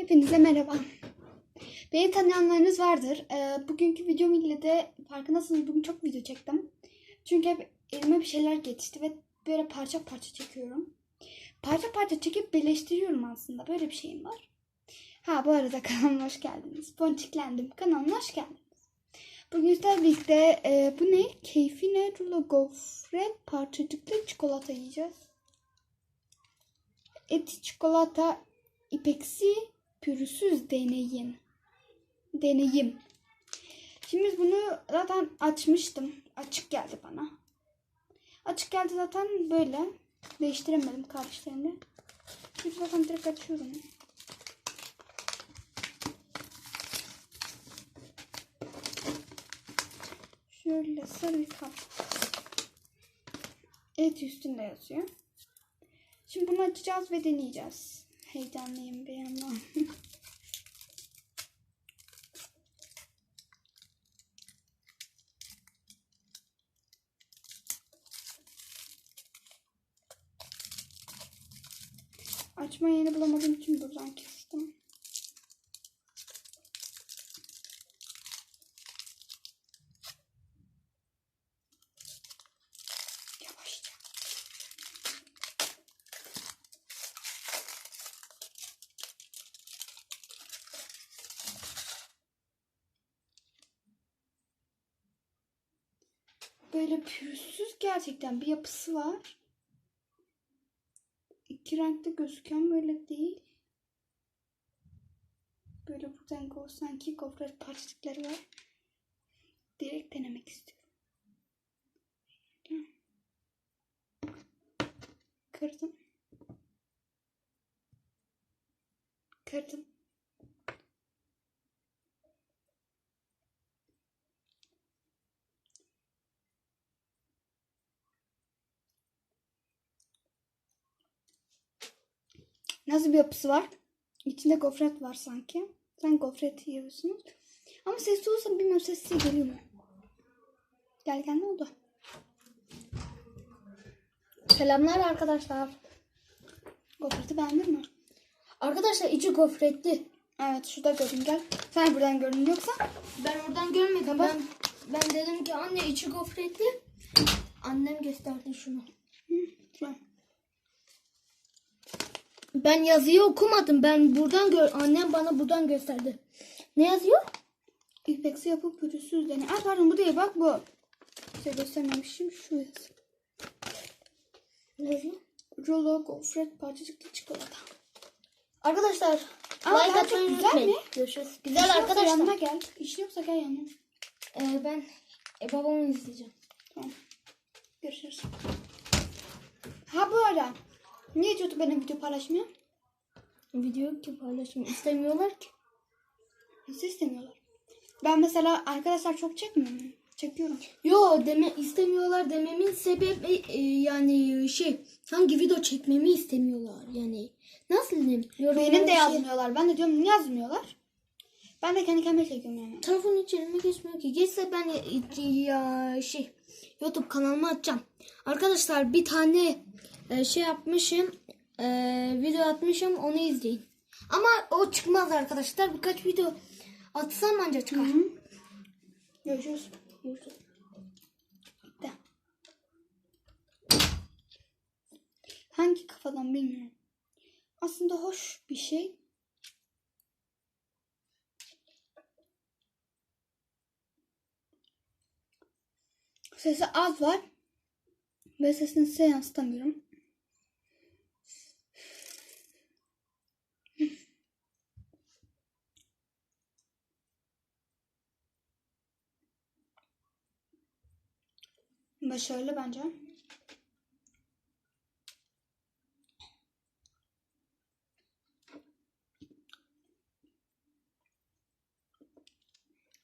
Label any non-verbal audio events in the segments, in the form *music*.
Hepinize merhaba. Beni tanıyanlarınız vardır. Ee, bugünkü videom ile de farkındasınız bugün çok video çektim. Çünkü hep elime bir şeyler geçti ve böyle parça parça çekiyorum. Parça parça çekip birleştiriyorum aslında. Böyle bir şeyim var. Ha bu arada *laughs* kanalıma hoş geldiniz. Ponçiklendim. Kanalıma hoş geldiniz. Bugün sizlerle birlikte e, bu ne? Keyfi ne? Rulo gofret parçacıklı çikolata yiyeceğiz. Eti çikolata ipeksi pürüzsüz deneyim. Deneyim. Şimdi bunu zaten açmıştım. Açık geldi bana. Açık geldi zaten böyle. Değiştiremedim kardeşlerini. Şimdi zaten direkt açıyorum. Şöyle sarı kap. Et üstünde yazıyor. Şimdi bunu açacağız ve deneyeceğiz. Heyecanlıyım bir yandan. *laughs* Açma yerini bulamadığım için buradan kestim. Böyle pürüzsüz gerçekten bir yapısı var. İki renkte gözüken böyle değil. Böyle buradan go sanki gofret parçacıkları var. Direkt denemek istiyorum. Kırdım. Kırdım. Nasıl bir yapısı var? İçinde gofret var sanki. Sen gofret yiyorsunuz. Ama sesli olsa bilmiyorum sesli geliyor mu? Gel gel ne oldu? Selamlar arkadaşlar. Gofreti beğendin mi? Arkadaşlar içi gofretli. Evet şurada gördüm gel. Sen buradan gördün yoksa? Ben oradan görmedim. Tamam. Ben, ben dedim ki anne içi gofretli. Annem gösterdi şunu. Hı, şuraya. Ben yazıyı okumadım. Ben buradan gör annem bana buradan gösterdi. Ne yazıyor? İpeksi yapıp pürüzsüz deney. Aa pardon bu değil bak bu. Size göstermemişim şu yazı. Ne yazıyor? Rulo gofret parçacıklı çikolata. Arkadaşlar Ama like atmayı güzel unutmayın. mi? Görüşürüz. İşin Güzel yoksa arkadaşlar. Yanıma gel. İşin yoksa gel yanıma. Ee, ben e, babamı izleyeceğim. Tamam. Görüşürüz. Ha bu ara. Niye YouTube benim video paylaşmıyor? Video ki paylaşım istemiyorlar ki. Nasıl istemiyorlar? Ben mesela arkadaşlar çok çekmiyor muyum? Çekiyorum. Yo deme istemiyorlar dememin sebebi e, yani şey hangi video çekmemi istemiyorlar yani nasıl diyeyim yorumlara Benim de şey- yazmıyorlar. Ben de diyorum niye yazmıyorlar? Ben de kendi kendime çekiyorum yani. telefon hiç elime geçmiyor ki geçse ben e, ya şey YouTube kanalıma atacağım arkadaşlar bir tane e, şey yapmışım e, video atmışım onu izleyin ama o çıkmaz arkadaşlar birkaç video atsam anca çıkar Görüşürüz. Görüşürüz. Bitti. Hangi kafadan bilmiyorum. Aslında hoş bir şey. Sesi az var. Ve sesini size Başarılı bence.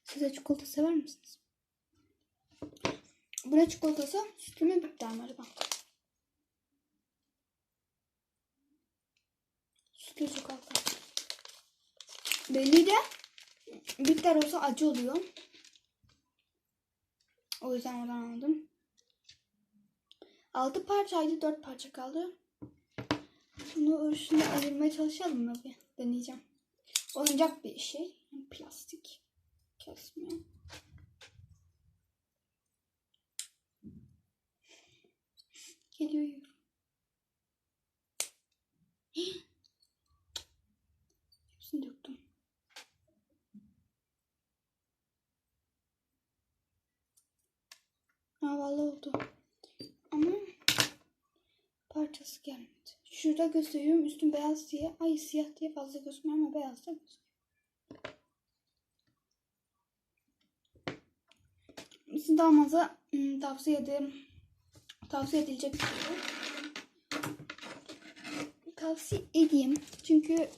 Siz de çikolata sever misiniz? Bu ne çikolatası? Sütlü mü bitter mi acaba? Sütlü çikolata. Belli de bitter olsa acı oluyor. O yüzden oradan aldım. 6 parçaydı 4 parça kaldı. Bunu şimdi ayırmaya çalışalım mı bir? Deneyeceğim. oyuncak bir şey. Plastik. Kesmiyor. Geliyor. Şurada gösteriyorum üstüm beyaz diye. Ay siyah diye fazla gözükmüyor ama beyaz da gözüküyor. Sizin de almanıza ım, tavsiye ederim. Tavsiye edilecek bir şey. Tavsiye edeyim. Çünkü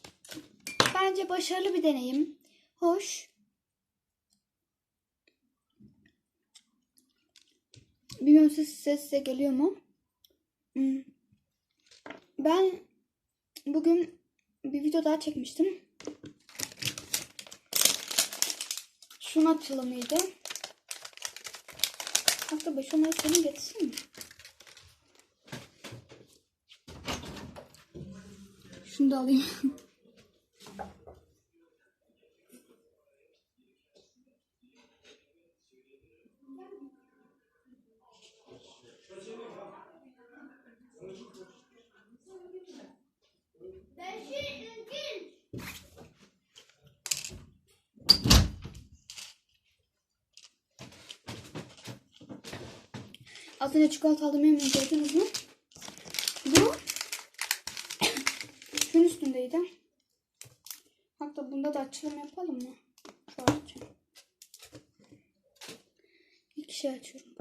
bence başarılı bir deneyim. Hoş. Bilmiyorum ses size geliyor mu? Hmm. Ben bugün bir video daha çekmiştim. Şunun açılımıydı. Hafta başı onları senin getirsin mi? Şunu da alayım. *laughs* Az önce çikolata aldım yemin gördünüz mü? Bu şunun üstündeydi. Hatta bunda da açılım yapalım mı? Şu açacağım. İlk şey açıyorum.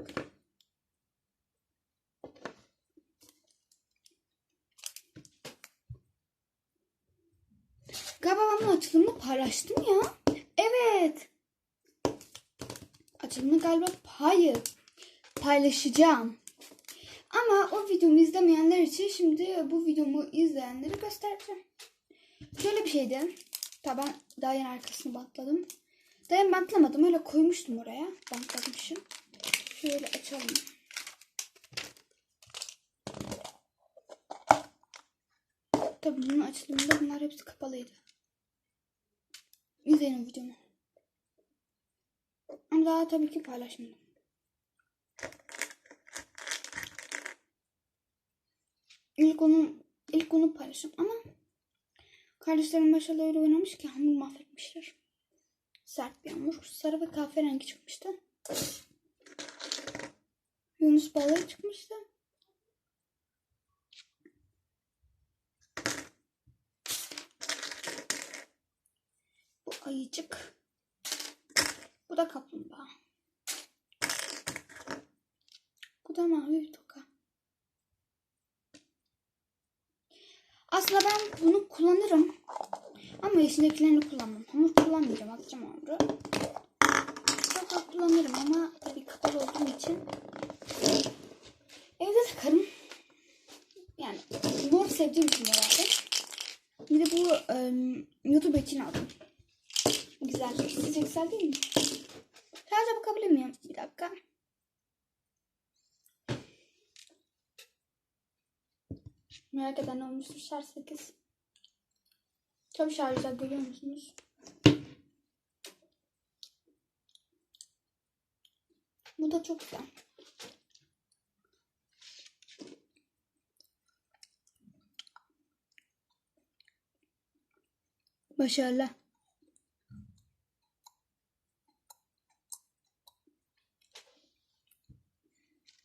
Galiba ben bu açılımı paylaştım ya. Evet. Açılımı galiba hayır paylaşacağım. Ama o videomu izlemeyenler için şimdi bu videomu izleyenleri göstereceğim. Şöyle bir şeydi. Tabi ben daha yeni arkasını bantladım. Daha yeni bantlamadım. Öyle koymuştum oraya. Bantlamışım. Şöyle açalım. Tabii bunun açılımında bunlar hepsi kapalıydı. İzleyin videomu. Ama daha tabii ki paylaşmadım. İlk onu ilk onu paylaşım ama kardeşlerim başarılı öyle oynamış ki hamur mahvetmişler. Sert bir hamur. Sarı ve kahverengi çıkmıştı. Yunus balığı çıkmıştı. Bu ayıcık. Bu da kaplumbağa. Bu da mavi bir toka. Aslında ben bunu kullanırım. Ama içindekilerini kullanmam. Hamur kullanmayacağım. Atacağım hamuru. Çok kullanırım ama tabii kapalı olduğum için evde takarım. Yani mor sevdiğim için herhalde. Bir de bu ım, YouTube için aldım. Güzel. Sizce güzel değil mi? Sadece bakabilir miyim? Bir dakika. Merak eden olmuştur. Şarj 8. Çok şarj güzel görüyor musunuz? Bu da çok güzel. Başarılı.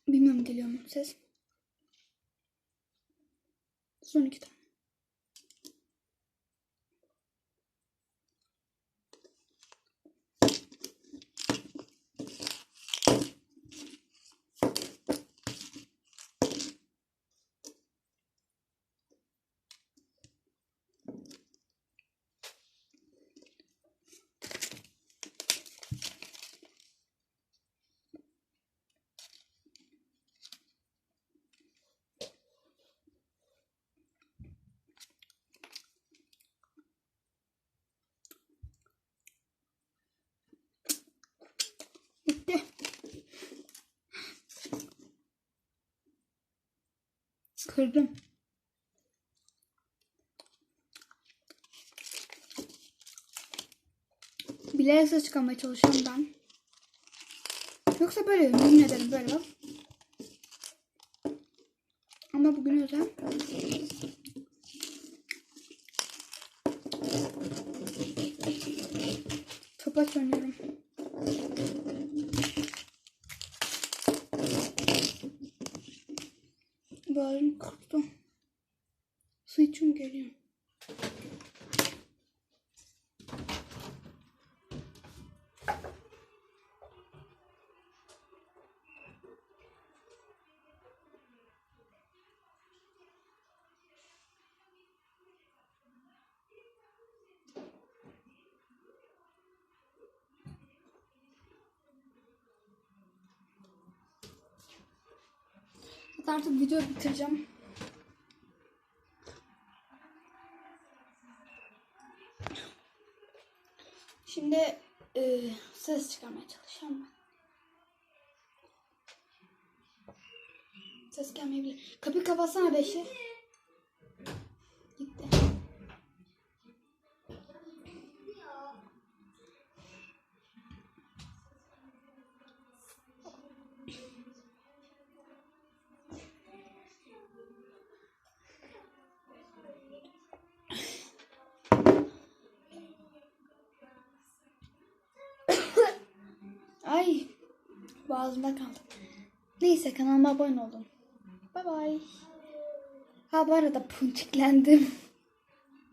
Bilmiyorum geliyor mu ses? Son iki tane. Bitti. Kırdım. Bilerek ses çıkarmaya çalışıyorum ben. Yoksa böyle yemin ederim böyle bak. Ama bugün özel. Topaç oynuyorum. Artık video bitireceğim. Şimdi e, ses çıkarmaya çalışacağım ben. Ses gelmeyebilir. Kapıyı kapatsana beşi. Boğazımda kaldı. Neyse kanalıma abone olun. Bay bay. Ha bu arada punçiklendim. *laughs*